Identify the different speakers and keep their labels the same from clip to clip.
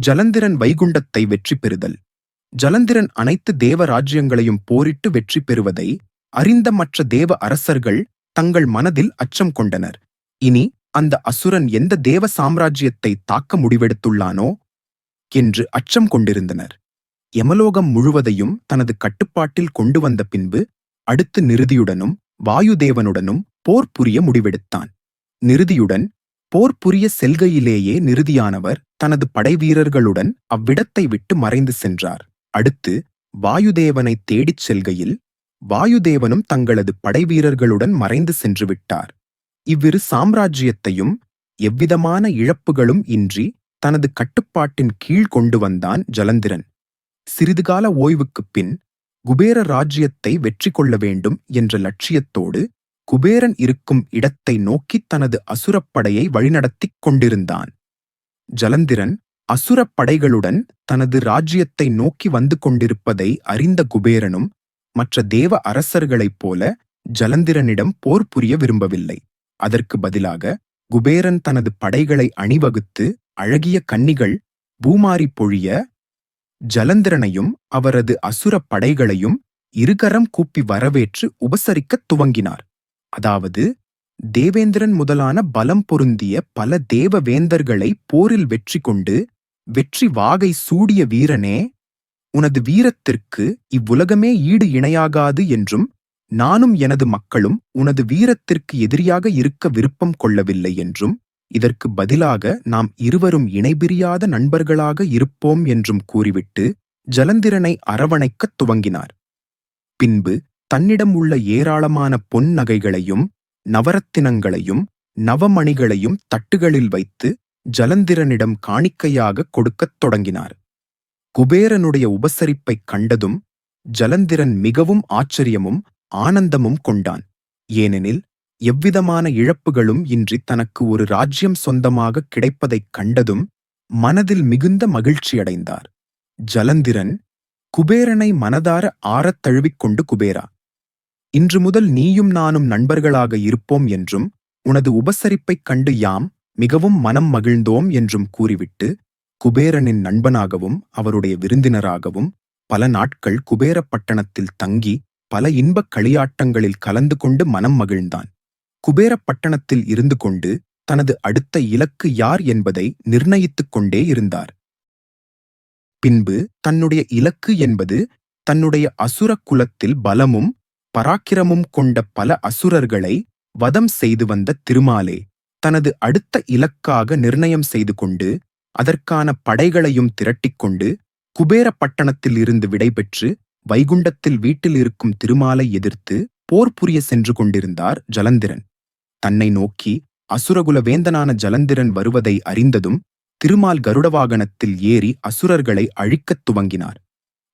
Speaker 1: ஜலந்திரன் வைகுண்டத்தை வெற்றி பெறுதல். ஜலந்திரன் அனைத்து தேவ ராஜ்யங்களையும் போரிட்டு வெற்றி பெறுவதை அறிந்த மற்ற தேவ அரசர்கள் தங்கள் மனதில் அச்சம் கொண்டனர். இனி அந்த அசுரன் எந்த தேவ சாம்ராஜ்யத்தை தாக்க முடிவெடுத்துள்ளானோ என்று அச்சம் கொண்டிருந்தனர். யமலோகம் முழுவதையும் தனது கட்டுப்பாட்டில் கொண்டு வந்த பின்பு அடுத்து நிருதியுடனும் வாயுதேவனுடனும் போர் புரிய முடிவெடுத்தான். நிருதியுடன் போர் புரிய செல்கையிலேயே நிருதியானவர் தனது படைவீரர்களுடன் அவ்விடத்தை விட்டு மறைந்து சென்றார். அடுத்து வாயுதேவனை தேடிச் செல்கையில் வாயுதேவனும் தங்களது படைவீரர்களுடன் மறைந்து சென்று விட்டார். இவ்விரு சாம்ராஜ்யத்தையும் எவ்விதமான இழப்புகளும் இன்றி தனது கட்டுப்பாட்டின் கீழ் கொண்டு வந்தான் ஜலந்திரன். சிறிதுகால ஓய்வுக்குப் பின் குபேர ராஜ்யத்தை வெற்றி கொள்ள வேண்டும் என்ற லட்சியத்தோடு குபேரன் இருக்கும் இடத்தை நோக்கி தனது அசுரப்படையை வழிநடத்திக் கொண்டிருந்தான். ஜலந்திரன் அசுரப் படைகளுடன் தனது ராஜ்யத்தை நோக்கி வந்து கொண்டிருப்பதை அறிந்த குபேரனும் மற்ற தேவ அரசர்களைப் போல ஜலந்திரனிடம் போர் புரிய விரும்பவில்லை. அதற்கு பதிலாக குபேரன் தனது படைகளை அணிவகுத்து அழகிய கன்னிகள் பூமாரி பொழிய ஜலந்திரனையும் அவரது அசுரப் படைகளையும் இருகரம் கூப்பி வரவேற்று உபசரிக்கத் துவங்கினார். அதாவது தேவேந்திரன் முதலான பலம் பொருந்திய பல தேவ வேந்தர்களை போரில் வெற்றி கொண்டு வெற்றி வாகை சூடிய வீரனே உனது வீரத்திற்கு இவ்வுலகமே ஈடு இணையாகாது என்றும் நானும் எனது மக்களும் உனது வீரத்திற்கு எதிரியாக இருக்க விருப்பம் கொள்ளவில்லை என்றும் இதற்கு பதிலாக நாம் இருவரும் இணைபிரியாத நண்பர்களாக இருப்போம் என்றும் கூறிவிட்டு ஜலந்திரனை அரவணைக்கத் துவங்கினார். பின்பு தன்னிடம் உள்ள ஏராளமான பொன் நகைகளையும் நவரத்தினங்களையும் நவமணிகளையும் தட்டுகளில் வைத்து ஜலந்திரனிடம் காணிக்கையாக கொடுக்கத் தொடங்கினார். குபேரனுடைய உபசரிப்பைக் கண்டதும் ஜலந்திரன் மிகவும் ஆச்சரியமும் ஆனந்தமும் கொண்டான். ஏனெனில் எவ்விதமான இழப்புகளும் இன்றி தனக்கு ஒரு ராஜ்யம் சொந்தமாக கிடைப்பதைக் கண்டதும் மனதில் மிகுந்த மகிழ்ச்சியடைந்தார். ஜலந்திரன் குபேரனை மனதார ஆறத் தழுவிக்கொண்டு குபேரா இன்று முதல் நீயும் நானும் நண்பர்களாக இருப்போம் என்றும் உனது உபசரிப்பைக் கண்டு யாம் மிகவும் மனம் மகிழ்ந்தோம் என்றும் கூறிவிட்டு குபேரனின் நண்பனாகவும் அவருடைய விருந்தினராகவும் பல நாட்கள் குபேரப்பட்டணத்தில் தங்கி பல இன்பக் களியாட்டங்களில் கலந்து கொண்டு மனம் மகிழ்ந்தான். குபேரப்பட்டணத்தில் இருந்து கொண்டு தனது அடுத்த இலக்கு யார் என்பதை நிர்ணயித்துக் கொண்டே இருந்தார். பின்பு தன்னுடைய இலக்கு என்பது தன்னுடைய அசுர குலத்தில் பலமும் பராக்கிரமும் கொண்ட பல அசுரர்களை வதம் செய்து வந்த திருமாலே தனது அடுத்த இலக்காக நிர்ணயம் செய்து கொண்டு அதற்கான படைகளையும் திரட்டிக்கொண்டு குபேர பட்டணத்தில் இருந்து விடைபெற்று வைகுண்டத்தில் வீட்டில் இருக்கும் திருமாலை எதிர்த்து போர் புரிய சென்று கொண்டிருந்தார் ஜலந்திரன். தன்னை நோக்கி அசுரகுல வேந்தனான ஜலந்திரன் வருவதை அறிந்ததும் திருமால் கருட வாகனத்தில் ஏறி அசுரர்களை அழிக்கத் துவங்கினார்.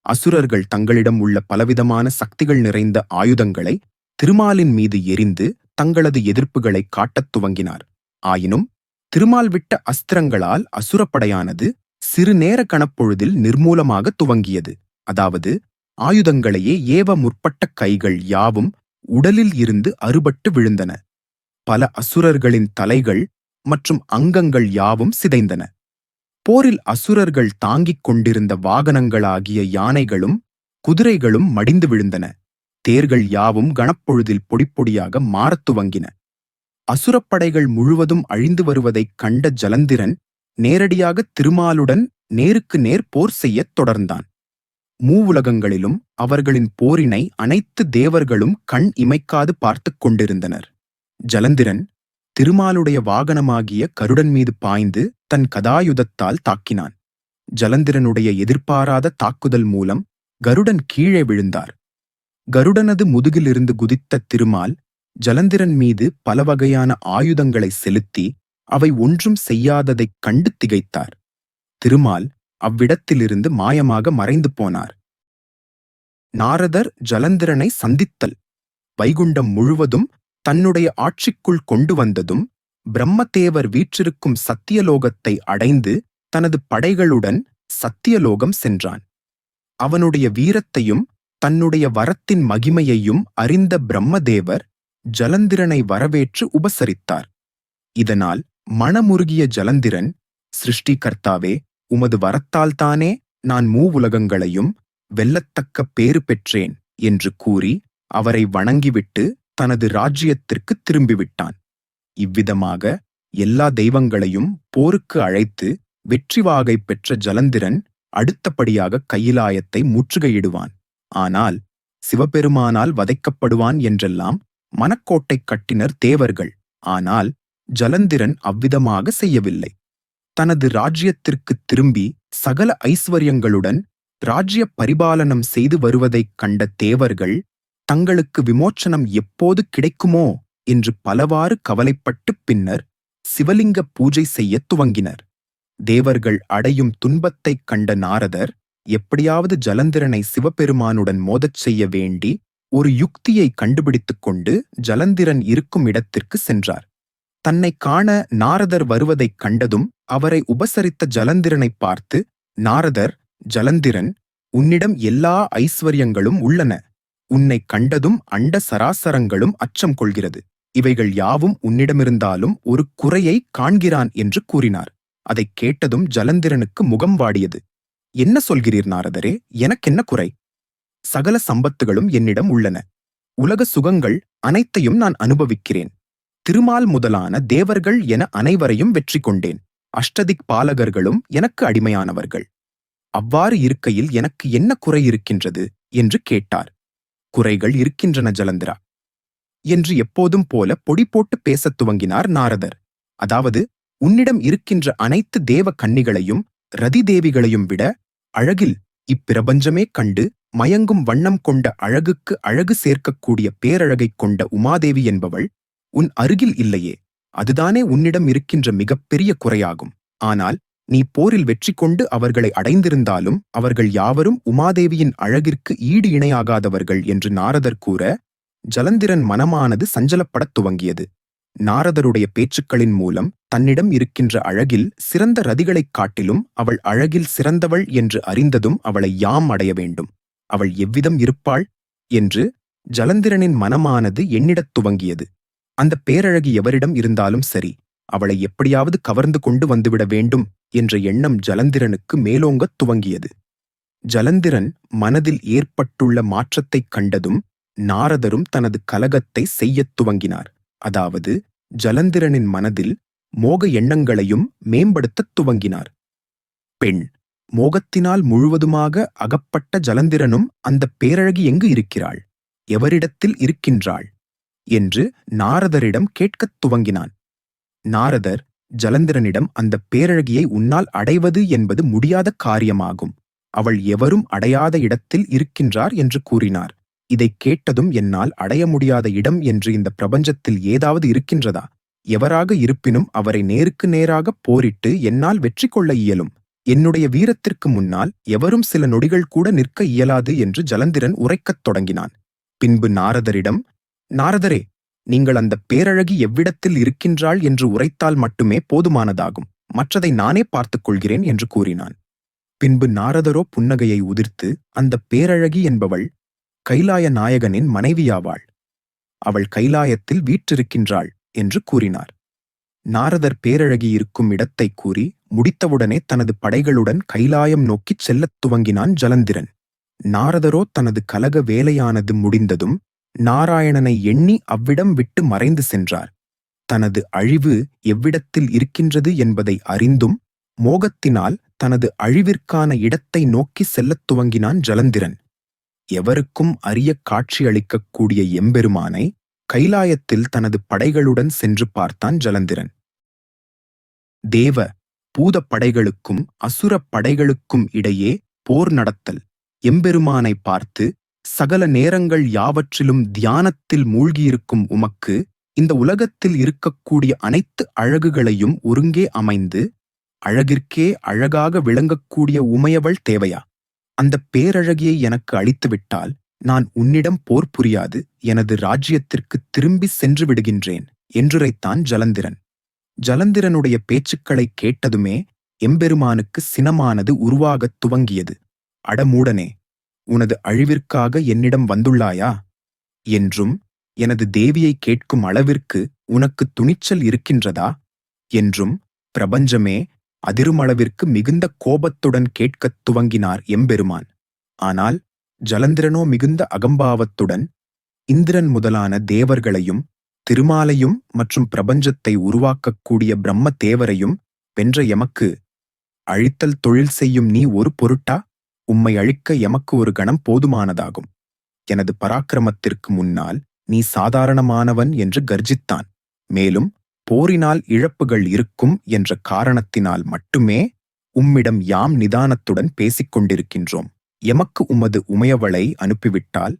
Speaker 1: அசுரர்கள் தங்களிடம் உள்ள பலவிதமான சக்திகள் நிறைந்த ஆயுதங்களை திருமாலின் மீது எரிந்து தங்களது எதிர்ப்புகளை காட்டத் துவங்கினார். ஆயினும் திருமால் விட்ட அஸ்திரங்களால் அசுரப்படையானது சிறு நேர கணப்பொழுதில் நிர்மூலமாக துவங்கியது. அதாவது ஆயுதங்களையே ஏவ முற்பட்ட கைகள் யாவும் உடலில் இருந்து அறுபட்டு விழுந்தன. பல அசுரர்களின் தலைகள் மற்றும் அங்கங்கள் யாவும் சிதைந்தன. போரில் அசுரர்கள் தாங்கிக் கொண்டிருந்த வாகனங்களாகிய யானைகளும் குதிரைகளும் மடிந்து விழுந்தன. தேர்கள் யாவும் கணப்பொழுதில் பொடிப்பொடியாக மாறத் துவங்கின. அசுரப்படைகள் முழுவதும் அழிந்து வருவதைக் கண்ட ஜலந்திரன் நேரடியாக திருமாலுடன் நேருக்கு நேர் போர் செய்யத் தொடர்ந்தான். மூவுலகங்களிலும் அவர்களின் போரினை அனைத்து தேவர்களும் கண் இமைக்காது பார்த்துக் கொண்டிருந்தனர். ஜலந்திரன் திருமாலுடைய வாகனமாகிய கருடன் மீது பாய்ந்து தன் கதாயுதத்தால் தாக்கினான். ஜலந்திரனுடைய எதிர்பாராத தாக்குதல் மூலம் கருடன் கீழே விழுந்தார். கருடனது முதுகிலிருந்து குதித்த திருமால் ஜலந்திரன் மீது பல வகையான ஆயுதங்களை செலுத்தி அவை ஒன்றும் செய்யாததைக் கண்டு திகைத்தார். திருமால் அவ்விடத்திலிருந்து மாயமாக மறைந்து போனார். நாரதர் ஜலந்திரனை சந்தித்தல். வைகுண்டம் முழுவதும் தன்னுடைய ஆட்சிக்குள் கொண்டு வந்ததும் பிரம்மதேவர் வீற்றிருக்கும் சத்தியலோகத்தை அடைந்து தனது படைகளுடன் சத்தியலோகம் சென்றான். அவனுடைய வீரத்தையும் தன்னுடைய வரத்தின் மகிமையையும் அறிந்த பிரம்மதேவர் ஜலந்திரனை வரவேற்று உபசரித்தார். இதனால் மனமுருகிய ஜலந்திரன் சிருஷ்டிகர்த்தாவே உமது வரத்தால்தானே நான் மூவுலகங்களையும் வெல்லத்தக்க பேறு பெற்றேன் என்று கூறி அவரை வணங்கிவிட்டு தனது ராஜ்யத்திற்கு திரும்பிவிட்டான். இவ்விதமாக எல்லா தெய்வங்களையும் போருக்கு அழைத்து வெற்றி வாகை பெற்ற ஜலந்திரன் அடுத்தபடியாக கையிலாயத்தை முற்றுகையிடுவான். ஆனால் சிவபெருமானால் வதைக்கப்படுவான் என்றெல்லாம் மனக்கோட்டை கட்டினர் தேவர்கள். ஆனால் ஜலந்திரன் அவ்விதமாக செய்யவில்லை. தனது ராஜ்யத்திற்கு திரும்பி சகல ஐஸ்வர்யங்களுடன் ராஜ்ய பரிபாலனம் செய்து வருவதைக் கண்ட தேவர்கள் தங்களுக்கு விமோச்சனம் எப்போது கிடைக்குமோ என்று பலவாறு கவலைப்பட்டு பின்னர் சிவலிங்க பூஜை செய்யத் துவங்கினர். தேவர்கள் அடையும் துன்பத்தைக் கண்ட நாரதர் எப்படியாவது ஜலந்திரனை சிவபெருமானுடன் மோதச் செய்ய வேண்டி ஒரு யுக்தியை கண்டுபிடித்துக் கொண்டு ஜலந்திரன் இருக்கும் இடத்திற்கு சென்றார். தன்னை காண நாரதர் வருவதைக் கண்டதும் அவரை உபசரித்த ஜலந்திரனைப் பார்த்து நாரதர் ஜலந்திரன் உன்னிடம் எல்லா ஐஸ்வர்யங்களும் உள்ளன. உன்னை கண்டதும் அண்ட சராசரங்களும் அச்சம் கொள்கிறது. இவைகள் யாவும் உன்னிடமிருந்தாலும் ஒரு குறையை காண்கிறான் என்று கூறினார். அதைக் கேட்டதும் ஜலந்திரனுக்கு முகம் வாடியது. என்ன சொல்கிறீர் நாரதரே? எனக்கென்ன குறை? சகல சம்பத்துகளும் என்னிடம் உள்ளன. உலக சுகங்கள் அனைத்தையும் நான் அனுபவிக்கிறேன். திருமால் முதலான தேவர்கள் என அனைவரையும் வெற்றி கொண்டேன். அஷ்டதிக் பாலகர்களும் எனக்கு அடிமையானவர்கள். அவ்வாறு இருக்கையில் எனக்கு என்ன குறை இருக்கின்றது? என்று கேட்டார். குறைகள் இருக்கின்றன ஜலந்திரா. என்று எப்போதும் போல பொடி போட்டு பேசத் துவங்கினார் நாரதர். அதாவது உன்னிடம் இருக்கின்ற அனைத்து தேவ கன்னிகளையும் ரதி தேவிகளையும் விட அழகில் இப்பிரபஞ்சமே கண்டு மயங்கும் வண்ணம் கொண்ட அழகுக்கு அழகு சேர்க்கக்கூடிய பேரழகைக் கொண்ட உமாதேவி என்பவள் உன் அருகில் இல்லையே. அதுதானே உன்னிடம் இருக்கின்ற மிகப்பெரிய குறையாகும். ஆனால் நீ போரில் வெற்றி கொண்டு அவர்களை அடைந்திருந்தாலும் அவர்கள் யாவரும் உமாதேவியின் அழகிற்கு ஈடு இணையாகாதவர்கள் என்று நாரதர் கூற ஜலந்திரன் மனமானது சஞ்சலப்படத் துவங்கியது. நாரதருடைய பேச்சுக்களின் மூலம் தன்னிடம் இருக்கின்ற அழகில் சிறந்த ரதிகளைக் காட்டிலும் அவள் அழகில் சிறந்தவள் என்று அறிந்ததும் அவளை யாம் அடைய வேண்டும். அவள் எவ்விதம் இருப்பாள் என்று ஜலந்திரனின் மனமானது எண்ணிடத் துவங்கியது. அந்த பேரழகி எவரிடம் இருந்தாலும் சரி அவளை எப்படியாவது கவர்ந்து கொண்டு வந்துவிட வேண்டும் என்ற எண்ணம் ஜலந்திரனுக்கு மேலோங்கத் துவங்கியது. ஜலந்திரன் மனதில் ஏற்பட்டுள்ள மாற்றத்தைக் கண்டதும் நாரதரும் தனது கலகத்தை செய்யத் துவங்கினார். அதாவது ஜலந்திரனின் மனதில் மோக எண்ணங்களையும் மேம்படுத்தத் துவங்கினார். பெண் மோகத்தினால் முழுவதுமாக அகப்பட்ட ஜலந்திரனும் அந்த பேரழகி எங்கு இருக்கிறாள்? எவரிடத்தில் இருக்கின்றாள்? என்று நாரதரிடம் கேட்கத் துவங்கினான். நாரதர் ஜலந்திரனிடம் அந்த பேரழகியை உன்னால் அடைவது என்பது முடியாத காரியமாகும். அவள் எவரும் அடையாத இடத்தில் இருக்கின்றார் என்று கூறினார். இதைக் கேட்டதும் என்னால் அடைய முடியாத இடம் என்று இந்த பிரபஞ்சத்தில் ஏதாவது இருக்கின்றதா? எவராக இருப்பினும் அவரை நேருக்கு நேராக போரிட்டு என்னால் வெற்றி கொள்ள இயலும். என்னுடைய வீரத்திற்கு முன்னால் எவரும் சில நொடிகள் கூட நிற்க இயலாது என்று ஜலந்திரன் உரைக்கத் தொடங்கினான். பின்பு நாரதரிடம் நாரதரே நீங்கள் அந்த பேரழகி எவ்விடத்தில் இருக்கின்றாள் என்று உரைத்தால் மட்டுமே போதுமானதாகும். மற்றதை நானே பார்த்துக் கொள்கிறேன் என்று கூறினான். பின்பு நாரதரோ புன்னகையை உதிர்த்து அந்த பேரழகி என்பவள் கைலாய நாயகனின் மனைவியாவாள். அவள் கைலாயத்தில் வீற்றிருக்கின்றாள் என்று கூறினார். நாரதர் பேரழகி இருக்கும் இடத்தை கூறி முடித்தவுடனே தனது படைகளுடன் கைலாயம் நோக்கிச் செல்லத் துவங்கினான் ஜலந்திரன். நாரதரோ தனது கலக வேலையானது முடிந்ததும் நாராயணனை எண்ணி அவ்விடம் விட்டு மறைந்து சென்றார். தனது அழிவு எவ்விடத்தில் இருக்கின்றது என்பதை அறிந்தும் மோகத்தினால் தனது அழிவிற்கான இடத்தை நோக்கி செல்லத் துவங்கினான் ஜலந்திரன். எவருக்கும் அரிய காட்சியளிக்கக்கூடிய எம்பெருமானை கைலாயத்தில் தனது படைகளுடன் சென்று பார்த்தான் ஜலந்திரன். தேவ பூதப் படைகளுக்கும் அசுரப் படைகளுக்கும் இடையே போர் நடத்தல் எம்பெருமானை பார்த்து சகல நேரங்கள் யாவற்றிலும் தியானத்தில் மூழ்கியிருக்கும் உமக்கு இந்த உலகத்தில் இருக்கக்கூடிய அனைத்து அழகுகளையும் ஒருங்கே அமைந்து அழகிற்கே அழகாக விளங்கக்கூடிய உமையவள் தேவையா? அந்த பேரழகியை எனக்கு அளித்துவிட்டால் நான் உன்னிடம் போர் புரியாது எனது ராஜ்யத்திற்கு திரும்பி சென்று விடுகின்றேன் என்றுரைத்தான் ஜலந்திரன். ஜலந்திரனுடைய பேச்சுக்களைக் கேட்டதுமே எம்பெருமானுக்கு சினமானது உருவாகத் துவங்கியது. அடமூடனே உனது அழிவிற்காக என்னிடம் வந்துள்ளாயா? என்றும் எனது தேவியை கேட்கும் அளவிற்கு உனக்கு துணிச்சல் இருக்கின்றதா? என்றும் பிரபஞ்சமே அதிருமளவிற்கு மிகுந்த கோபத்துடன் கேட்கத் துவங்கினார் எம்பெருமான். ஆனால் ஜலந்திரனோ மிகுந்த அகம்பாவத்துடன் இந்திரன் முதலான தேவர்களையும் திருமாலையும் மற்றும் பிரபஞ்சத்தை உருவாக்கக்கூடிய பிரம்ம தேவரையும் வென்ற எமக்கு அழித்தல் தொழில் செய்யும் நீ ஒரு பொருட்டா? உம்மை அழிக்க எமக்கு ஒரு கணம் போதுமானதாகும். எனது பராக்கிரமத்திற்கு முன்னால் நீ சாதாரணமானவன் என்று கர்ஜித்தான். மேலும் போரினால் இழப்புகள் இருக்கும் என்ற காரணத்தினால் மட்டுமே உம்மிடம் யாம் நிதானத்துடன் பேசிக் கொண்டிருக்கின்றோம் எமக்கு உமது உமையவளை அனுப்பிவிட்டால்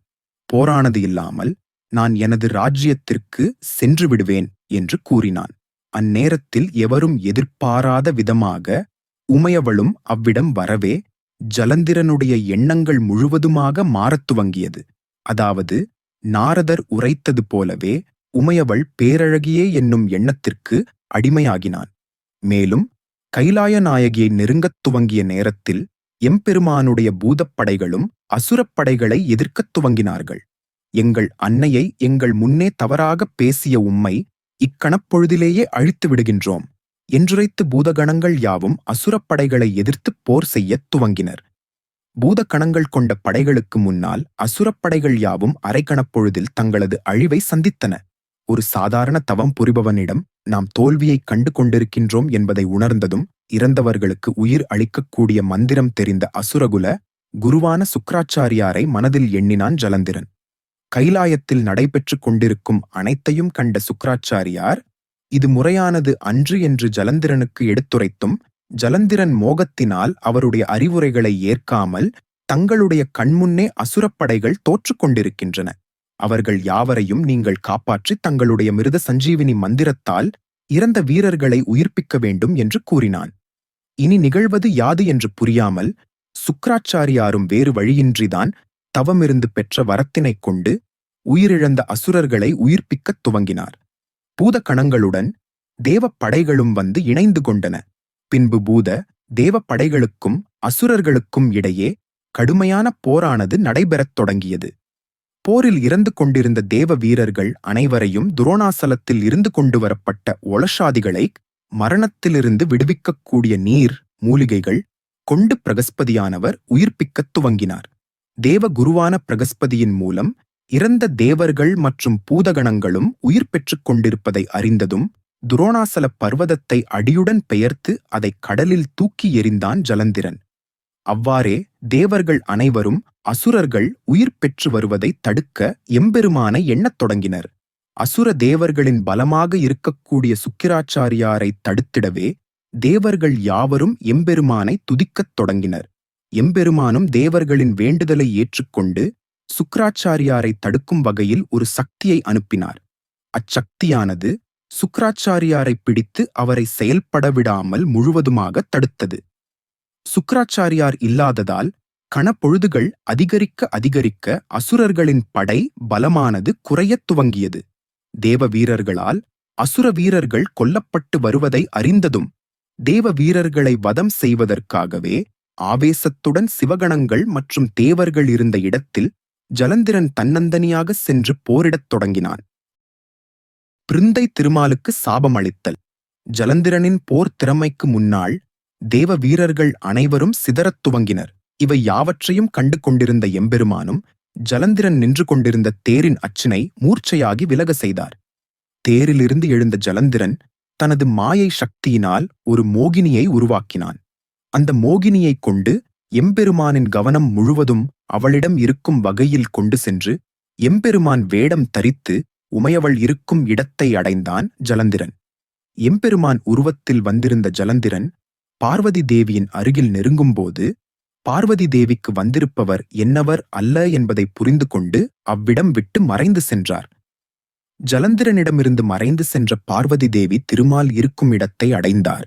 Speaker 1: போரானது இல்லாமல் நான் எனது ராஜ்யத்திற்கு சென்று விடுவேன் என்று கூறினான். அந்நேரத்தில் எவரும் எதிர்பாராத விதமாக உமையவளும் அவ்விடம் வரவே ஜலந்திரனுடைய எண்ணங்கள் முழுவதுமாக மாறத் துவங்கியது. அதாவது நாரதர் உரைத்தது போலவே உமையவள் பேரழகியே என்னும் எண்ணத்திற்கு அடிமையாகினான். மேலும் கைலாய நாயகியை நெருங்கத் துவங்கிய நேரத்தில் எம்பெருமானுடைய பூதப்படைகளும் அசுரப்படைகளை எதிர்க்கத் துவங்கினார்கள். எங்கள் அன்னையை எங்கள் முன்னே தவறாகப் பேசிய உம்மை இக்கணப்பொழுதிலேயே அழித்து விடுகின்றோம் என்றுரைத்து பூதகணங்கள் யாவும் அசுரப்படைகளை எதிர்த்துப் போர் செய்யத் துவங்கினர். பூதகணங்கள் கொண்ட படைகளுக்கு முன்னால் அசுரப்படைகள் யாவும் அரைக்கணப்பொழுதில் தங்களது அழிவை சந்தித்தன. ஒரு சாதாரண தவம் புரிபவனிடம் நாம் தோல்வியைக் கண்டு கொண்டிருக்கின்றோம் என்பதை உணர்ந்ததும் இறந்தவர்களுக்கு உயிர் அளிக்கக்கூடிய மந்திரம் தெரிந்த அசுரகுல குருவான சுக்ராச்சாரியாரை மனதில் எண்ணினான் ஜலந்திரன். கைலாயத்தில் நடைபெற்றுக் கொண்டிருக்கும் அனைத்தையும் கண்ட சுக்ராச்சாரியார் இது முறையானது அன்று என்று ஜலந்திரனுக்கு எடுத்துரைத்தும் ஜலந்திரன் மோகத்தினால் அவருடைய அறிவுரைகளை ஏற்காமல் தங்களுடைய கண்முன்னே அசுரப்படைகள் தோற்றுக் கொண்டிருக்கின்றன. அவர்கள் யாவரையும் நீங்கள் காப்பாற்றி தங்களுடைய மிருத சஞ்சீவினி மந்திரத்தால் இறந்த வீரர்களை உயிர்ப்பிக்க வேண்டும் என்று கூறினான். இனி நிகழ்வது யாது என்று புரியாமல் சுக்ராச்சாரியாரும் வேறு வழியின்றிதான் தவமிருந்து பெற்ற வரத்தினைக் கொண்டு உயிரிழந்த அசுரர்களை உயிர்ப்பிக்கத் துவங்கினார். பூதகணங்களுடன் தேவப் படைகளும் வந்து இணைந்து கொண்டன பின்பு பூத தேவப் படைகளுக்கும் அசுரர்களுக்கும் இடையே கடுமையான போரானது நடைபெறத் தொடங்கியது. போரில் இறந்து கொண்டிருந்த தேவ வீரர்கள் அனைவரையும் துரோணாசலத்தில் இருந்து கொண்டு வரப்பட்ட ஒளஷாதிகளை மரணத்திலிருந்து விடுவிக்கக்கூடிய நீர் மூலிகைகள் கொண்டு பிரகஸ்பதியானவர் உயிர்ப்பிக்கத் துவங்கினார். தேவ குருவான பிரகஸ்பதியின் மூலம் இறந்த தேவர்கள் மற்றும் பூதகணங்களும் உயிர் பெற்றுக் கொண்டிருப்பதை அறிந்ததும் துரோணாசல பர்வதத்தை அடியுடன் பெயர்த்து அதை கடலில் தூக்கி எறிந்தான் ஜலந்திரன். அவ்வாறே தேவர்கள் அனைவரும் அசுரர்கள் உயிர் பெற்று வருவதை தடுக்க எம்பெருமானை எண்ணத் தொடங்கினர். அசுர தேவர்களின் பலமாக இருக்கக்கூடிய சுக்கிராச்சாரியாரை தடுத்திடவே தேவர்கள் யாவரும் எம்பெருமானை துதிக்கத் தொடங்கினர். எம்பெருமானும் தேவர்களின் வேண்டுதலை ஏற்றுக்கொண்டு சுக்ராச்சாரியாரை தடுக்கும் வகையில் ஒரு சக்தியை அனுப்பினார். அச்சக்தியானது சுக்ராச்சாரியாரை பிடித்து அவரை செயல்பட விடாமல் முழுவதுமாக தடுத்தது. சுக்ராச்சாரியார் இல்லாததால் கணப்பொழுதுகள் அதிகரிக்க அதிகரிக்க அசுரர்களின் படை பலமானது குறையத் துவங்கியது. தேவ வீரர்களால் அசுர வீரர்கள் கொல்லப்பட்டு வருவதை அறிந்ததும் தேவ வீரர்களை வதம் செய்வதற்காகவே ஆவேசத்துடன் சிவகணங்கள் மற்றும் தேவர்கள் இருந்த இடத்தில் ஜலந்திரன் தன்னந்தனியாக சென்று போரிடத் தொடங்கினான். பிருந்தை திருமாலுக்கு சாபம் அளித்தல் ஜலந்திரனின் போர் திறமைக்கு முன்னால் தேவ வீரர்கள் அனைவரும் சிதறத் துவங்கினர். இவை யாவற்றையும் கண்டு கொண்டிருந்த எம்பெருமானும் ஜலந்திரன் நின்று கொண்டிருந்த தேரின் அச்சினை மூர்ச்சையாகி விலக செய்தார். தேரிலிருந்து எழுந்த ஜலந்திரன் தனது மாயை சக்தியினால் ஒரு மோகினியை உருவாக்கினான். அந்த மோகினியைக் கொண்டு எம்பெருமானின் கவனம் முழுவதும் அவளிடம் இருக்கும் வகையில் கொண்டு சென்று எம்பெருமான் வேடம் தரித்து உமையவள் இருக்கும் இடத்தை அடைந்தான் ஜலந்திரன். எம்பெருமான் உருவத்தில் வந்திருந்த ஜலந்திரன் பார்வதி தேவியின் அருகில் நெருங்கும்போது பார்வதி தேவிக்கு வந்திருப்பவர் என்னவர் அல்ல என்பதை புரிந்து கொண்டு அவ்விடம் விட்டு மறைந்து சென்றார். ஜலந்திரனிடமிருந்து மறைந்து சென்ற பார்வதி தேவி திருமால் இருக்கும் இடத்தை அடைந்தார்.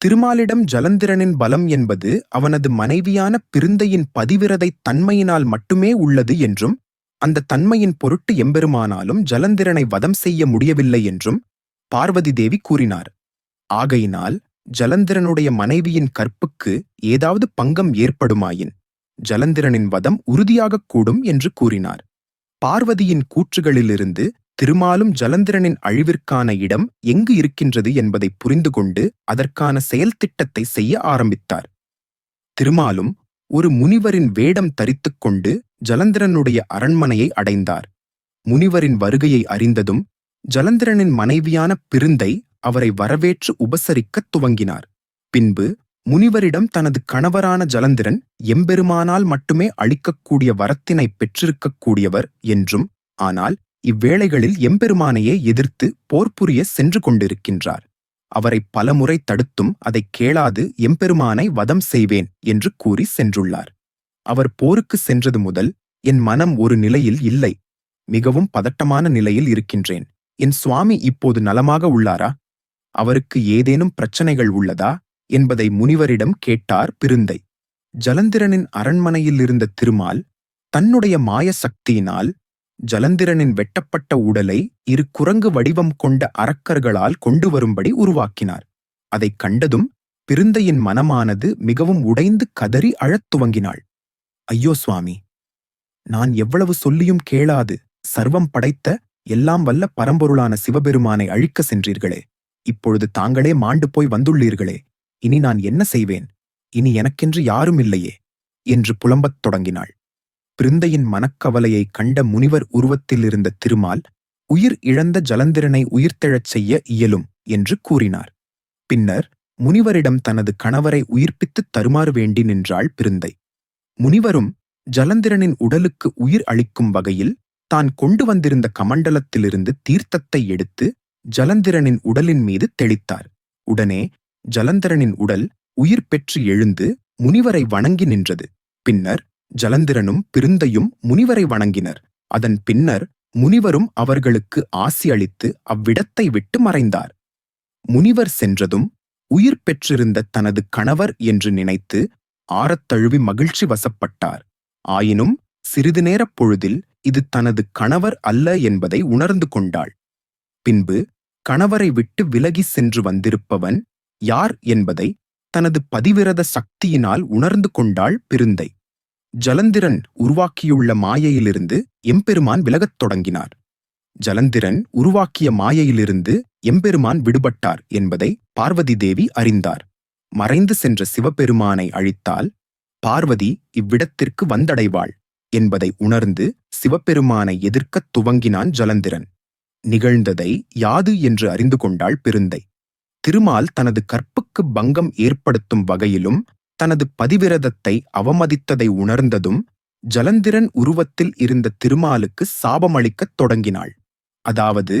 Speaker 1: திருமாலிடம் ஜலந்திரனின் பலம் என்பது அவனது மனைவியான பிருந்தையின் பதிவிரதை தன்மையினால் மட்டுமே உள்ளது என்றும் அந்த தன்மையின் பொருட்டு எம்பெருமானாலும் ஜலந்திரனை வதம் செய்ய முடியவில்லை என்றும் பார்வதி தேவி கூறினார். ஆகையினால் ஜலந்திரனுடைய மனைவியின் கற்புக்கு ஏதாவது பங்கம் ஏற்படுமாயின் ஜலந்திரனின் வதம் உறுதியாகக் கூடும் என்று கூறினார். பார்வதியின் கூற்றுகளிலிருந்து திருமாலும் ஜலந்திரனின் அழிவிற்கான இடம் எங்கு இருக்கின்றது என்பதை புரிந்து கொண்டு அதற்கான செயல் திட்டத்தை செய்ய ஆரம்பித்தார். திருமாலும் ஒரு முனிவரின் வேடம் தரித்துக் கொண்டு ஜலந்திரனுடைய அரண்மனையை அடைந்தார். முனிவரின் வருகையை அறிந்ததும் ஜலந்திரனின் மனைவியான பிருந்தை அவரை வரவேற்று உபசரிக்கத் துவங்கினார். பின்பு முனிவரிடம் தனது கணவரான ஜலந்திரன் எம்பெருமானால் மட்டுமே அளிக்கக்கூடிய வரத்தினை பெற்றிருக்கக்கூடியவர் என்றும் ஆனால் இவ்வேளைகளில் எம்பெருமானையே எதிர்த்து போர் புரிய சென்று கொண்டிருக்கின்றார். அவரை பலமுறை தடுத்தும் அதைக் கேளாது எம்பெருமானை வதம் செய்வேன் என்று கூறி சென்றுள்ளார். அவர் போருக்கு சென்றது முதல் என் மனம் ஒரு நிலையில் இல்லை மிகவும் பதட்டமான நிலையில் இருக்கின்றேன். என் சுவாமி இப்போது நலமாக உள்ளாரா? அவருக்கு ஏதேனும் பிரச்சனைகள் உள்ளதா? என்பதை முனிவரிடம் கேட்டார் பிருந்தை. ஜலந்திரனின் அரண்மனையில் இருந்த திருமால் தன்னுடைய மாய சக்தியினால் ஜலந்திரனின் வெட்டப்பட்ட உடலை இரு குரங்கு வடிவம் கொண்ட அரக்கர்களால் கொண்டு வரும்படி உருவாக்கினார். அதைக் கண்டதும் பிருந்தையின் மனமானது மிகவும் உடைந்து கதறி அழத் துவங்கினாள். ஐயோ சுவாமி நான் எவ்வளவு சொல்லியும் கேளாது. சர்வம் படைத்த எல்லாம் வல்ல பரம்பொருளான சிவபெருமானை அழிக்க சென்றீர்களே. இப்பொழுது தாங்களே மாண்டு போய் வந்துள்ளீர்களே. இனி நான் என்ன செய்வேன்? இனி எனக்கென்று யாரும் இல்லையே என்று புலம்பத் தொடங்கினாள். பிருந்தையின் மனக்கவலையை கண்ட முனிவர் உருவத்தில் இருந்த திருமால் உயிர் இழந்த ஜலந்திரனை உயிர்த்தெழச் செய்ய இயலும் என்று கூறினார். பின்னர் முனிவரிடம் தனது கணவரை உயிர்ப்பித்துத் தருமாறு வேண்டி நின்றாள் பிருந்தை. முனிவரும் ஜலந்திரனின் உடலுக்கு உயிர் அளிக்கும் வகையில் தான் கொண்டு வந்திருந்த கமண்டலத்திலிருந்து தீர்த்தத்தை எடுத்து ஜலந்திரனின் உடலின் மீது தெளித்தார். உடனே ஜலந்திரனின் உடல் உயிர் பெற்று எழுந்து முனிவரை வணங்கி நின்றது. பின்னர் ஜலந்திரனும் பிருந்தையும் முனிவரை வணங்கினர். அதன் பின்னர் முனிவரும் அவர்களுக்கு ஆசி அளித்து அவ்விடத்தை விட்டு மறைந்தார். முனிவர் சென்றதும் உயிர் பெற்றிருந்த தனது கணவர் என்று நினைத்து ஆறத்தழுவி மகிழ்ச்சி வசப்பட்டார். ஆயினும் சிறிது நேரப் பொழுதில் இது தனது கணவர் அல்ல என்பதை உணர்ந்து கொண்டாள். பின்பு கணவரை விட்டு விலகிச் சென்று வந்திருப்பவன் யார் என்பதை தனது பதிவிரத சக்தியினால் உணர்ந்து கொண்டாள் பிருந்தை. ஜலந்திரன் உருவாக்கியுள்ள மாயையிலிருந்து எம்பெருமான் விலகத் தொடங்கினார். ஜலந்திரன் உருவாக்கிய மாயையிலிருந்து எம்பெருமான் விடுபட்டார் என்பதை பார்வதி தேவி அறிந்தார். மறைந்து சென்ற சிவபெருமானை அழித்தால் பார்வதி இவ்விடத்திற்கு வந்தடைவாள் என்பதை உணர்ந்து சிவபெருமானை எதிர்க்கத் துவங்கினான் ஜலந்திரன். நிகழ்ந்ததை யாது என்று அறிந்து கொண்டாள் பெருந்தை. திருமால் தனது கற்புக்கு பங்கம் ஏற்படுத்தும் வகையிலும் தனது பதிவிரதத்தை அவமதித்ததை உணர்ந்ததும் ஜலந்திரன் உருவத்தில் இருந்த திருமாலுக்கு சாபமளிக்கத் தொடங்கினாள். அதாவது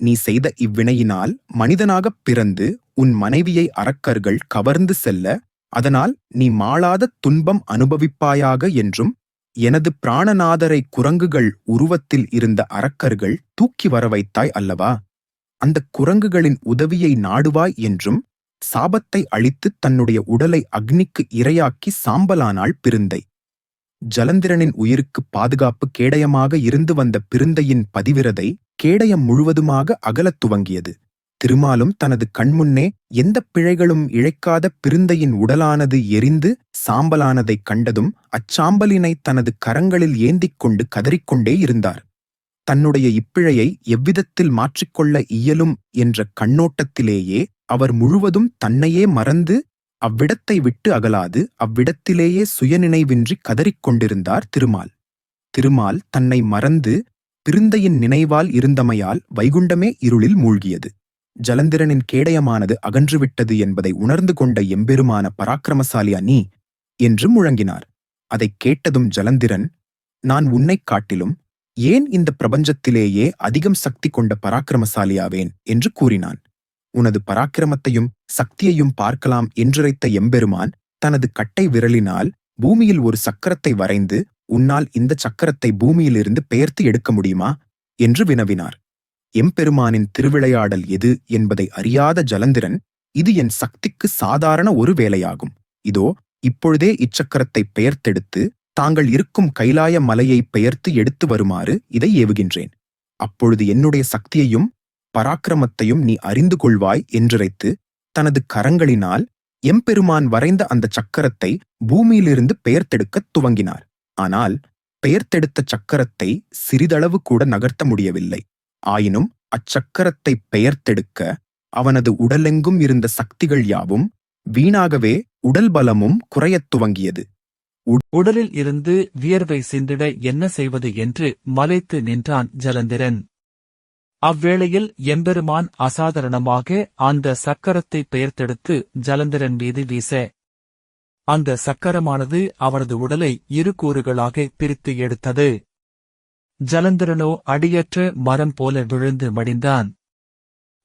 Speaker 1: நீ செய்த இவ்வினையினால் மனிதனாகப் பிறந்து உன் மனைவியை அரக்கர்கள் கவர்ந்து செல்ல அதனால் நீ மாளாத துன்பம் அனுபவிப்பாயாக என்றும் எனது பிராணநாதரை குரங்குகள் உருவத்தில் இருந்த அரக்கர்கள் தூக்கி வர வைத்தாய் அல்லவா? அந்த குரங்குகளின் உதவியை நாடுவாய் என்றும் சாபத்தை அழித்து தன்னுடைய உடலை அக்னிக்கு இரையாக்கி சாம்பலானாள் பிருந்தை. ஜலந்திரனின் உயிருக்கு பாதுகாப்பு கேடயமாக இருந்து வந்த பிருந்தையின் பதிவிரதை கேடயம் முழுவதுமாக அகலத் துவங்கியது. திருமாலும் தனது கண்முன்னே எந்த பிழைகளும் இழைக்காத பிருந்தையின் உடலானது எரிந்து சாம்பலானதைக் கண்டதும் அச்சாம்பலினை தனது கரங்களில் ஏந்திக் கொண்டு கதறிக்கொண்டே இருந்தார். தன்னுடைய இப்பிழையை எவ்விதத்தில் மாற்றிக்கொள்ள இயலும் என்ற கண்ணோட்டத்திலேயே அவர் முழுவதும் தன்னையே மறந்து அவ்விடத்தை விட்டு அகலாது அவ்விடத்திலேயே சுயநினைவின்றி கதறிக் கொண்டிருந்தார் திருமால். திருமால் தன்னை மறந்து பிருந்தையின் நினைவால் இருந்தமையால் வைகுண்டமே இருளில் மூழ்கியது. ஜலந்திரனின் கேடயமானது அகன்றுவிட்டது என்பதை உணர்ந்து கொண்ட எம்பெருமான பராக்கிரமசாலியா நீ என்று முழங்கினார். அதைக் கேட்டதும் ஜலந்திரன் நான் உன்னைக் காட்டிலும் ஏன் இந்த பிரபஞ்சத்திலேயே அதிகம் சக்தி கொண்ட பராக்கிரமசாலியாவேன்? என்று கூறினான். உனது பராக்கிரமத்தையும் சக்தியையும் பார்க்கலாம் என்றுரைத்த எம்பெருமான் தனது கட்டை விரலினால் பூமியில் ஒரு சக்கரத்தை வரைந்து உன்னால் இந்த சக்கரத்தை பூமியிலிருந்து பெயர்த்து எடுக்க முடியுமா? என்று வினவினார். எம்பெருமானின் திருவிளையாடல் எது என்பதை அறியாத ஜலந்திரன் இது என் சக்திக்கு சாதாரண ஒரு வேலையாகும். இதோ இப்பொழுதே இச்சக்கரத்தை பெயர்த்தெடுத்து தாங்கள் இருக்கும் கைலாய மலையை பெயர்த்து எடுத்து வருமாறு இதை ஏவுகின்றேன். அப்பொழுது என்னுடைய சக்தியையும் பராக்கிரமத்தையும் நீ அறிந்து கொள்வாய் என்றுரைத்து தனது கரங்களினால் எம்பெருமான் வரைந்த அந்த சக்கரத்தை பூமியிலிருந்து பெயர்த்தெடுக்கத் துவங்கினார். ஆனால் பெயர்த்தெடுத்த சக்கரத்தை சிறிதளவு கூட நகர்த்த முடியவில்லை. ஆயினும் அச்சக்கரத்தை பெயர்த்தெடுக்க அவனது உடலெங்கும் இருந்த சக்திகள் யாவும் வீணாகவே உடல் பலமும் குறையத் துவங்கியது.
Speaker 2: உடலில் இருந்து வியர்வை சிந்திட என்ன செய்வது என்று மலைத்து நின்றான் ஜலந்திரன். அவ்வேளையில் எம்பெருமான் அசாதாரணமாக அந்த சக்கரத்தை பெயர்த்தெடுத்து ஜலந்தரன் மீது வீச. அந்த சக்கரமானது அவனது உடலை இரு கூறுகளாக பிரித்து எடுத்தது. ஜலந்தரனோ அடியற்ற மரம் போல விழுந்து மடிந்தான்.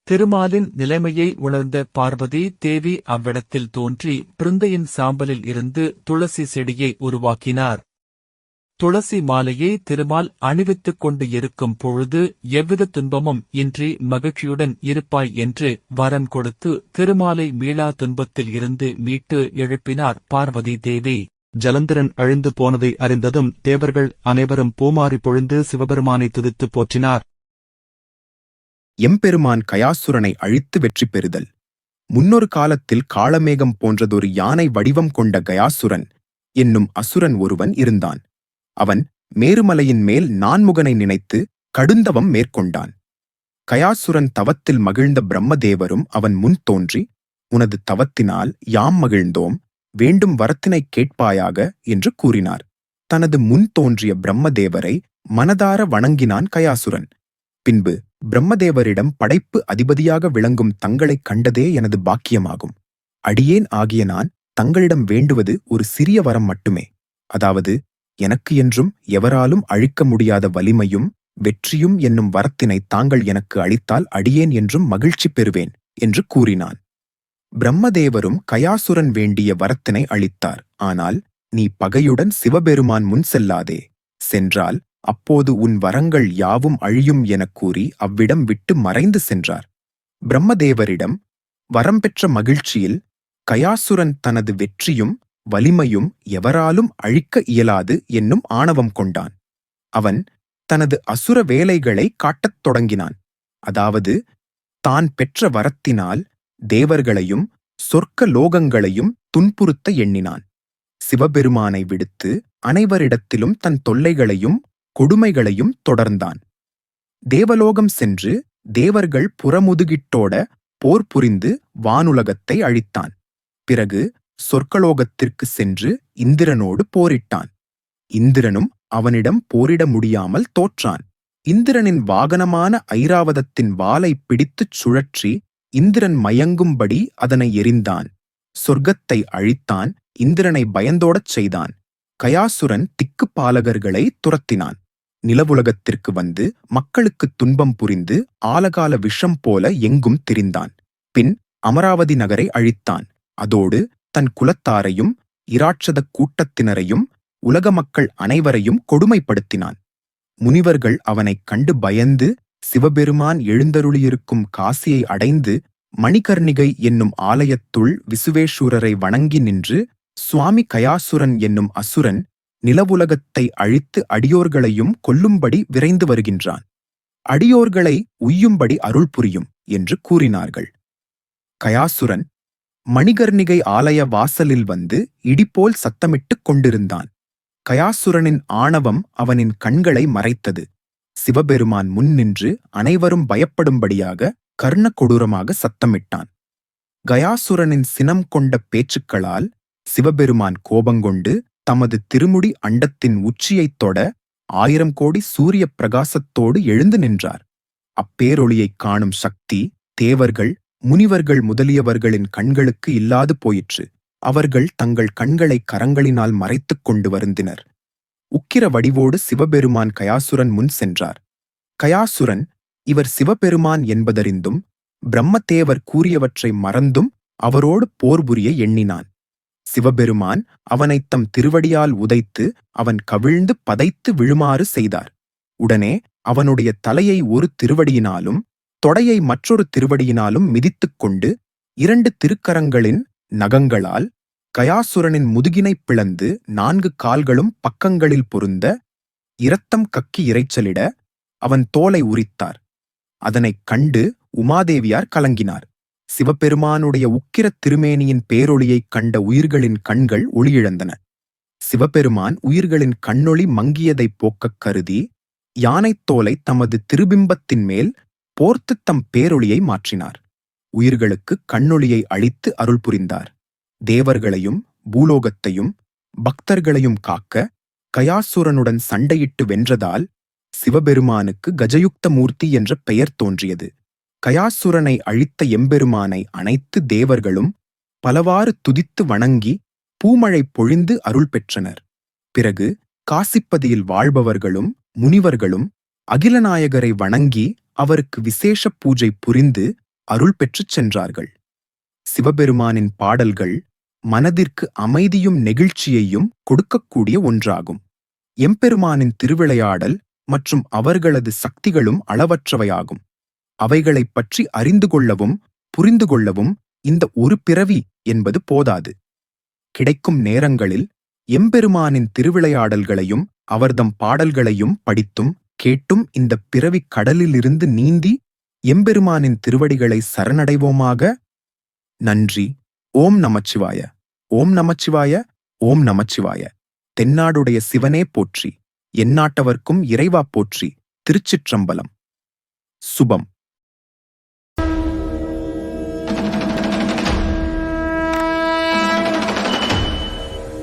Speaker 2: திருமாலின் நிலைமையை உணர்ந்த பார்வதி தேவி அவ்விடத்தில் தோன்றி பிருந்தையின் சாம்பலில் இருந்து துளசி செடியை உருவாக்கினார். துளசி மாலையை திருமால் அணிவித்துக் கொண்டு இருக்கும் பொழுது எவ்வித துன்பமும் இன்றி மகிழ்ச்சியுடன் இருப்பாய் என்று வரம் கொடுத்து திருமாலை மீளா துன்பத்தில் இருந்து மீட்டு எழுப்பினார் பார்வதி தேவி. ஜலந்திரன் அழிந்து போனதை அறிந்ததும் தேவர்கள் அனைவரும் பூமாரி பொழிந்து சிவபெருமானை துதித்துப் போற்றினார்.
Speaker 1: எம்பெருமான் கயாசுரனை அழித்து வெற்றி பெறுதல். முன்னொரு காலத்தில் காளமேகம் போன்றதொரு யானை வடிவம் கொண்ட கயாசுரன் என்னும் அசுரன் ஒருவன் இருந்தான். அவன் மேருமலையின் மேல் நான்முகனை நினைத்து கடுந்தவம் மேற்கொண்டான். கயாசுரன் தவத்தில் மகிழ்ந்த பிரம்மதேவரும் அவன் முன் தோன்றி உனது தவத்தினால் யாம் மகிழ்ந்தோம் வேண்டும் வரத்தினைக் கேட்பாயாக என்று கூறினார். தனது முன் தோன்றிய பிரம்மதேவரை மனதார வணங்கினான் கயாசுரன். பின்பு பிரம்மதேவரிடம் படைப்பு அதிபதியாக விளங்கும் தங்களைக் கண்டதே எனது பாக்கியமாகும். அடியேன் ஆகிய நான் தங்களிடம் வேண்டுவது ஒரு சிறிய வரம் மட்டுமே. அதாவது எனக்கு என்றும் எவராலும் அழிக்க முடியாத வலிமையும் வெற்றியும் என்னும் வரத்தினை தாங்கள் எனக்கு அளித்தால் அடியேன் என்றும் மகிழ்ச்சி பெறுவேன் என்று கூறினான். பிரம்மதேவரும் கயாசுரன் வேண்டிய வரத்தினை அளித்தார். ஆனால் நீ பகையுடன் சிவபெருமான் முன் செல்லாதே. சென்றால் அப்போது உன் வரங்கள் யாவும் அழியும் எனக் கூறி அவ்விடம் விட்டு மறைந்து சென்றார். பிரம்மதேவரிடம் வரம் பெற்ற மகிழ்ச்சியில் கயாசுரன் தனது வெற்றியும் வலிமையும் எவராலும் அழிக்க இயலாது என்னும் ஆணவம் கொண்டான். அவன் தனது அசுர வேலைகளை காட்டத் தொடங்கினான். அதாவது தான் பெற்ற வரத்தினால் தேவர்களையும் சொர்க்க லோகங்களையும் துன்புறுத்த எண்ணினான். சிவபெருமானை விடுத்து அனைவரிடத்திலும் தன் தொல்லைகளையும் கொடுமைகளையும் தொடர்ந்தான். தேவலோகம் சென்று தேவர்கள் புறமுதுகிட்டோட போர் புரிந்து வானுலகத்தை அழித்தான். பிறகு சொர்க்கலோகத்திற்கு சென்று இந்திரனோடு போரிட்டான். இந்திரனும் அவனிடம் போரிட முடியாமல் தோற்றான். இந்திரனின் வாகனமான ஐராவதத்தின் வாலை பிடித்துச் சுழற்றி இந்திரன் மயங்கும்படி அதனை எரிந்தான் சொர்க்கத்தை அழித்தான் இந்திரனை பயந்தோடச் செய்தான். கயாசுரன் திக்குப்பாலகர்களை துரத்தினான். நிலவுலகத்திற்கு வந்து மக்களுக்குத் துன்பம் புரிந்து ஆலகால விஷம் போல எங்கும் திரிந்தான். பின் அமராவதி நகரை அழித்தான். அதோடு தன் குலத்தாரையும் இராட்சத கூட்டத்தினரையும் உலக மக்கள் அனைவரையும் கொடுமைப்படுத்தினான். முனிவர்கள் அவனைக் கண்டு பயந்து சிவபெருமான் எழுந்தருளியிருக்கும் காசியை அடைந்து மணிகர்ணிகை என்னும் ஆலயத்துள் விசுவேஸ்வரரை வணங்கி நின்று சுவாமி கயாசுரன் என்னும் அசுரன் நிலவுலகத்தை அழித்து அடியோர்களையும் கொல்லும்படி விரைந்து வருகின்றான். அடியோர்களை உய்யும்படி அருள் புரியும் என்று கூறினார்கள். கயாசுரன் மணிகர்ணிகை ஆலய வாசலில் வந்து இடிபோல் சத்தமிட்டுக் கொண்டிருந்தான். கயாசுரனின் ஆணவம் அவனின் கண்களை மறைத்தது. சிவபெருமான் முன் நின்று அனைவரும் பயப்படும்படியாக கர்ண கொடூரமாக சத்தமிட்டான். கயாசுரனின் சினம் கொண்ட பேச்சுக்களால் சிவபெருமான் கோபங்கொண்டு தமது திருமுடி அண்டத்தின் உச்சியைத் தொட ஆயிரம் கோடி சூரிய பிரகாசத்தோடு எழுந்து நின்றார். அப்பேரொளியைக் காணும் சக்தி தேவர்கள் முனிவர்கள் முதலியவர்களின் கண்களுக்கு இல்லாது போயிற்று. அவர்கள் தங்கள் கண்களை கரங்களினால் மறைத்துக் கொண்டு வருந்தினர். உக்கிர வடிவோடு சிவபெருமான் கயாசுரன் முன் சென்றார். கயாசுரன் இவர் சிவபெருமான் என்பதறிந்தும் பிரம்மதேவர் கூறியவற்றை மறந்தும் அவரோடு போர் புரிய எண்ணினான். சிவபெருமான் அவனைத் தம் திருவடியால் உதைத்து அவன் கவிழ்ந்து பதைத்து விழுமாறு செய்தார். உடனே அவனுடைய தலையை ஒரு திருவடியினாலும் தொடையை மற்றொரு திருவடியினாலும் மிதித்துக் கொண்டு இரண்டு திருக்கரங்களின் நகங்களால் கயாசுரனின் முதுகினைப் பிளந்து நான்கு கால்களும் பக்கங்களில் பொருந்த இரத்தம் கக்கி இரைச்சலிட அவன் தோலை உரித்தார். அதனைக் கண்டு உமாதேவியார் கலங்கினார். சிவபெருமானுடைய உக்கிரத் திருமேனியின் பேரொளியைக் கண்ட உயிர்களின் கண்கள் ஒளியிழந்தன. சிவபெருமான் உயிர்களின் கண்ணொளி மங்கியதைப் போக்கக் கருதி யானைத் தோலை தமது திருபிம்பத்தின் மேல் போர்த்துத் தம் பேரொளியை மாற்றினார். உயிர்களுக்கு கண்ணொளியை அளித்து அருள் புரிந்தார். தேவர்களையும் பூலோகத்தையும் பக்தர்களையும் காக்க கயாசுரனுடன் சண்டையிட்டு வென்றதால் சிவபெருமானுக்கு கஜயுக்த மூர்த்தி என்ற பெயர் தோன்றியது. கயாசுரனை அழித்த எம்பெருமானை அனைத்து தேவர்களும் பலவாறு துதித்து வணங்கி பூமழை பொழிந்து அருள் பெற்றனர். பிறகு காசிப்பதியில் வாழ்பவர்களும் முனிவர்களும் அகிலநாயகரை வணங்கி அவருக்கு விசேஷ பூஜை புரிந்து அருள் பெற்றுச் சென்றார்கள். சிவபெருமானின் பாடல்கள் மனதிற்கு அமைதியும் நெகிழ்ச்சியையும் கொடுக்கக்கூடிய ஒன்றாகும். எம்பெருமானின் திருவிளையாடல் மற்றும் அவர்களது சக்திகளும் அளவற்றவையாகும். அவைகளைப் பற்றி அறிந்து கொள்ளவும் புரிந்து கொள்ளவும் இந்த ஒரு பிறவி என்பது போதாது. கிடைக்கும் நேரங்களில் எம்பெருமானின் திருவிளையாடல்களையும் அவர்தம் பாடல்களையும் படித்தும் கேட்டும் இந்த பிறவிக் கடலிலிருந்து நீந்தி எம்பெருமானின் திருவடிகளை சரணடைவோமாக. நன்றி. ஓம் நமச்சிவாய. ஓம் நமச்சிவாய. ஓம் நமச்சிவாய. தென்னாடுடைய சிவனே போற்றி. எந்நாட்டவர்க்கும் இறைவா போற்றி. திருச்சிற்றம்பலம். சுபம்.